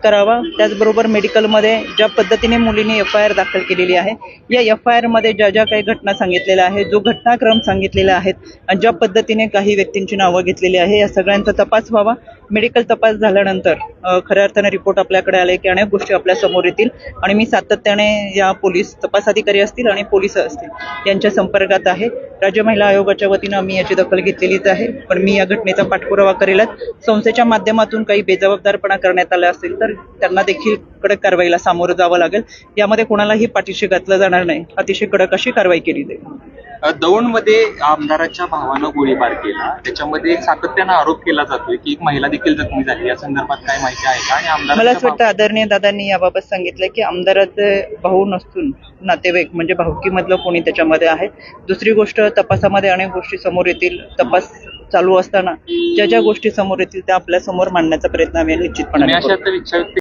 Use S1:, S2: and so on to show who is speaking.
S1: करावा. त्याचबरोबर मेडिकलमध्ये ज्या पद्धतीने मुलीने एफ आय आर दाखल केलेली आहे या एफ आय आरमध्ये ज्या ज्या काही घटना सांगितलेल्या आहेत जो घटनाक्रम सांगितलेला आहेत आणि ज्या पद्धतीने काही व्यक्तींची नावं घेतलेली आहे या सगळ्यांचा तपास व्हावा. मेडिकल तपास झाल्यानंतर खऱ्या अर्थाने रिपोर्ट आपल्याकडे आले की अनेक गोष्टी आपल्यासमोर येतील आणि मी सातत्याने या पोलीस तपास अधिकारी असतील आणि पोलीस असतील यांच्या संपर्कात आहे. राज्य महिला आयोगाच्या वतीनं आम्ही याची दखल घेतलेलीच आहे. पण मी या घटनेचा पाठपुरावा करेलच. संस्थेच्या माध्यमातून काही बेजबाबदारपणा करण्यात आला असेल तर त्यांना देखील कडक कारवाईला सामोरं जावं लागेल. यामध्ये कोणालाही पाठीशी घातलं जाणार नाही. अतिशय कडक अशी कारवाई केली जाईल.
S2: दौंडमध्ये आमदाराच्या भावानं गोळीबार केला. त्याच्यामध्ये सातत्यानं आरोप केला जातोय की एक महिला देखील जखमी झाली. या संदर्भात काय माहिती आहे का? आणि
S1: मला
S2: आमदाराच्या
S1: असं वाटतं आदरणीय दादांनी याबाबत सांगितलं की आमदाराचे भाऊ नसून नातेवाईक म्हणजे भाऊकीमधलं कोणी त्याच्यामध्ये आहे. दुसरी गोष्ट तपासामध्ये अनेक गोष्टी समोर येतील. तपास चालू असताना ज्या ज्या गोष्टी समोर येतील त्या आपल्यासमोर मांडण्याचा प्रयत्न आम्ही निश्चितपणे.
S2: अशा तर इच्छा व्यक्त